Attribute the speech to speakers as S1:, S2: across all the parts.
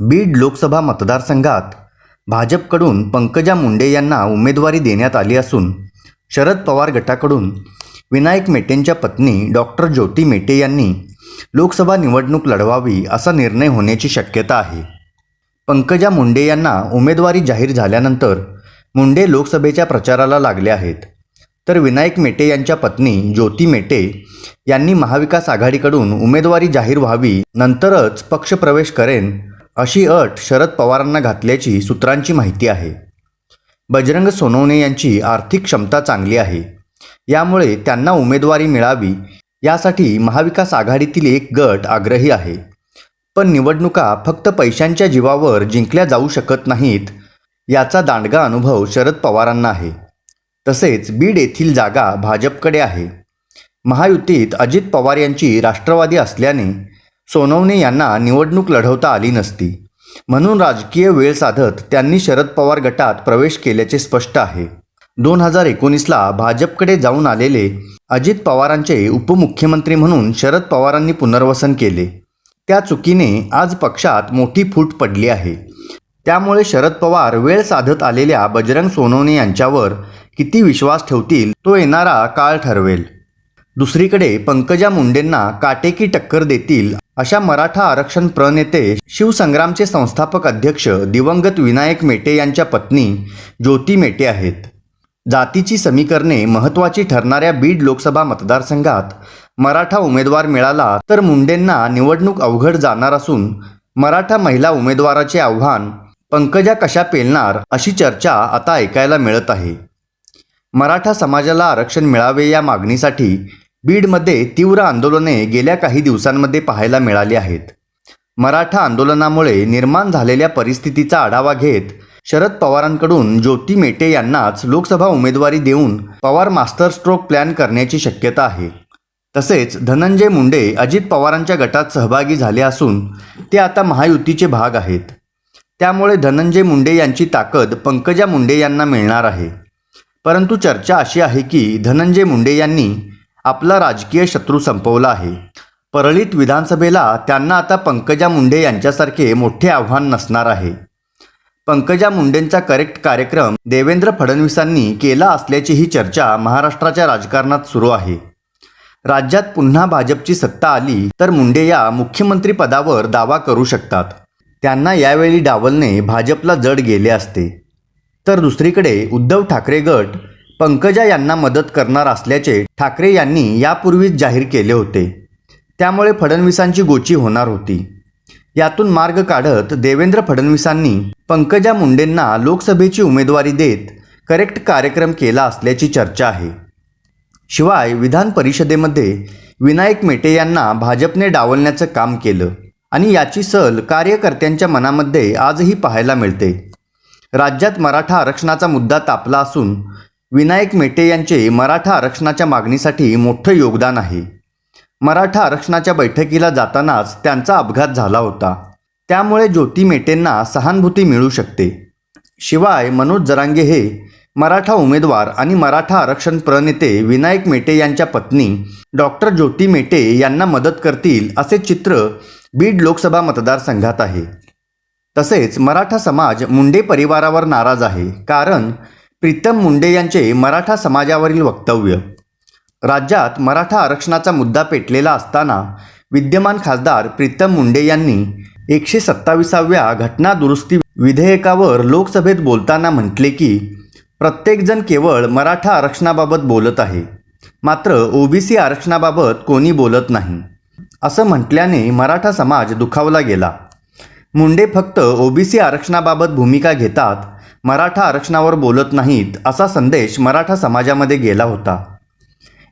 S1: बीड लोकसभा मतदारसंघात भाजपकडून पंकजा मुंडे यांना उमेदवारी देण्यात आली असून शरद पवार गटाकडून विनायक मेटेंच्या पत्नी डॉक्टर ज्योती मेटे यांनी लोकसभा निवडणूक लढवावी असा निर्णय होण्याची शक्यता आहे. पंकजा मुंडे यांना उमेदवारी जाहीर झाल्यानंतर मुंडे लोकसभेच्या प्रचाराला लागले आहेत. तर विनायक मेटे यांच्या पत्नी ज्योती मेटे यांनी महाविकास आघाडीकडून उमेदवारी जाहीर व्हावी नंतरच पक्षप्रवेश करेन अशी अट शरद पवारांना घातल्याची सूत्रांची माहिती आहे. बजरंग सोनवणे यांची आर्थिक क्षमता चांगली आहे. यामुळे त्यांना उमेदवारी मिळावी यासाठी महाविकास आघाडीतील एक गट आग्रही आहे. पण निवडणुका फक्त पैशांच्या जीवावर जिंकल्या जाऊ शकत नाहीत याचा दांडगा अनुभव शरद पवारांना आहे. तसेच बीड येथील जागा भाजपकडे आहे. महायुतीत अजित पवार यांची राष्ट्रवादी असल्याने सोनवणे यांना निवडणूक लढवता आली नसती. म्हणून राजकीय वेळ साधत त्यांनी शरद पवार गटात प्रवेश केल्याचे स्पष्ट आहे. दोन हजार एकोणीसला भाजपकडे जाऊन आलेले अजित पवारांचे उपमुख्यमंत्री म्हणून शरद पवारांनी पुनर्वसन केले. त्या चुकीने आज पक्षात मोठी फूट पडली आहे. त्यामुळे शरद पवार वेळ साधत आलेल्या बजरंग सोनवणे यांच्यावर किती विश्वास ठेवतील तो येणारा काळ ठरवेल. दुसरीकडे पंकजा मुंडेंना काटेकी टक्कर देतील अशा मराठा आरक्षण प्रणेते शिवसंग्रामचे संस्थापक अध्यक्ष दिवंगत विनायक मेटे यांच्या पत्नी ज्योती मेटे आहेत. जातीची समीकरणे महत्त्वाची ठरणाऱ्या बीड लोकसभा मतदारसंघात मराठा उमेदवार मिळाला तर मुंडेंना निवडणूक अवघड जाणार असून मराठा महिला उमेदवाराचे आव्हान पंकजा कशा पेलणार अशी चर्चा आता ऐकायला मिळत आहे. मराठा समाजाला आरक्षण मिळावे या मागणीसाठी बीडमध्ये तीव्र आंदोलने गेल्या काही दिवसांमध्ये पाहायला मिळाली आहेत. मराठा आंदोलनामुळे निर्माण झालेल्या परिस्थितीचा आढावा घेत शरद पवारांकडून ज्योती मेटे यांनाच लोकसभा उमेदवारी देऊन पवार मास्टर स्ट्रोक प्लॅन करण्याची शक्यता आहे. तसेच धनंजय मुंडे अजित पवारांच्या गटात सहभागी झाले असून ते आता महायुतीचे भाग आहेत. त्यामुळे धनंजय मुंडे यांची ताकद पंकजा मुंडे यांना मिळणार आहे. परंतु चर्चा अशी आहे की धनंजय मुंडे यांनी आपला राजकीय शत्रू संपवला आहे. परळीत विधानसभेला त्यांना आता पंकजा मुंडे यांच्यासारखे मोठे आव्हान नसणार आहे. पंकजा मुंडेंचा करेक्ट कार्यक्रम देवेंद्र फडणवीसांनी केला असल्याचीही चर्चा महाराष्ट्राच्या राजकारणात सुरू आहे. राज्यात पुन्हा भाजपची सत्ता आली तर मुंडे या मुख्यमंत्री पदावर दावा करू शकतात. त्यांना यावेळी डावलणे भाजपला जड गेले असते. तर दुसरीकडे उद्धव ठाकरे गट पंकजा यांना मदत करणार असल्याचे ठाकरे यांनी यापूर्वीच जाहीर केले होते. त्यामुळे फडणवीसांची गोची होणार होती. यातून मार्ग काढत देवेंद्र फडणवीसांनी पंकजा मुंडेंना लोकसभेची उमेदवारी देत करेक्ट कार्यक्रम केला असल्याची चर्चा आहे. शिवाय विधान परिषदेमध्ये विनायक मेटे यांना भाजपने डावलण्याचं काम केलं आणि याची सल कार्यकर्त्यांच्या मनामध्ये आजही पाहायला मिळते. राज्यात मराठा आरक्षणाचा मुद्दा तापला असून विनायक मेटे यांचे मराठा आरक्षणाच्या मागणीसाठी मोठं योगदान आहे. मराठा आरक्षणाच्या बैठकीला जातानाच त्यांचा अपघात झाला होता. त्यामुळे ज्योती मेटेंना सहानुभूती मिळू शकते. शिवाय मनोज जरांगे हे मराठा उमेदवार आणि मराठा आरक्षण प्रणेते विनायक मेटे यांच्या पत्नी डॉक्टर ज्योती मेटे यांना मदत करतील असे चित्र बीड लोकसभा मतदारसंघात आहे. तसेच मराठा समाज मुंडे परिवारावर नाराज आहे. कारण प्रीतम मुंडे यांचे मराठा समाजावरील वक्तव्य. राज्यात मराठा आरक्षणाचा मुद्दा पेटलेला असताना विद्यमान खासदार प्रीतम मुंडे यांनी एकशे सत्ताविसाव्या घटना दुरुस्ती विधेयकावर लोकसभेत बोलताना म्हटले की प्रत्येकजण केवळ मराठा आरक्षणाबाबत बोलत आहे. मात्र ओबीसी आरक्षणाबाबत कोणी बोलत नाही. असं म्हटल्याने मराठा समाज दुखावला गेला. मुंडे फक्त ओबीसी आरक्षणाबाबत भूमिका घेतात मराठा आरक्षणावर बोलत नाहीत असा संदेश मराठा समाजामध्ये गेला होता.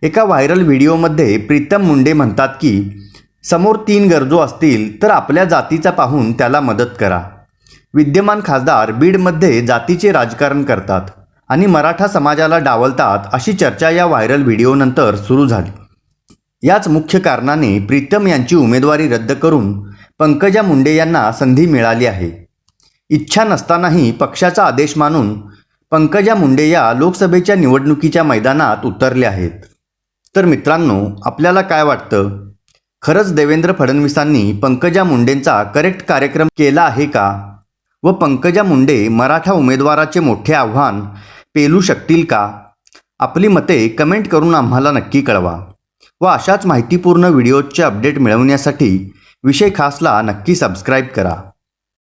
S1: एका व्हायरल व्हिडिओमध्ये प्रीतम मुंडे म्हणतात की समोर तीन गरजू असतील तर आपल्या जातीचा पाहून त्याला मदत करा. विद्यमान खासदार बीडमध्ये जातीचे राजकारण करतात आणि मराठा समाजाला डावलतात अशी चर्चा या व्हायरल व्हिडिओनंतर सुरू झाली. याच मुख्य कारणाने प्रीतम यांची उमेदवारी रद्द करून पंकजा मुंडे यांना संधी मिळाली आहे. इच्छा नसतानाही पक्षाचा आदेश मानून पंकजा मुंडे या लोकसभेच्या निवडणुकीच्या मैदानात उतरले आहेत. तर मित्रांनो आपल्याला काय वाटतं? खरंच देवेंद्र फडणवीसांनी पंकजा मुंडेंचा करेक्ट कार्यक्रम केला आहे का? व पंकजा मुंडे मराठा उमेदवाराचे मोठे आव्हान पेलू शकतील का? आपली मते कमेंट करून आम्हाला नक्की कळवा व अशाच माहितीपूर्ण व्हिडिओजचे अपडेट मिळवण्यासाठी विषय खासला नक्की सबस्क्राईब करा.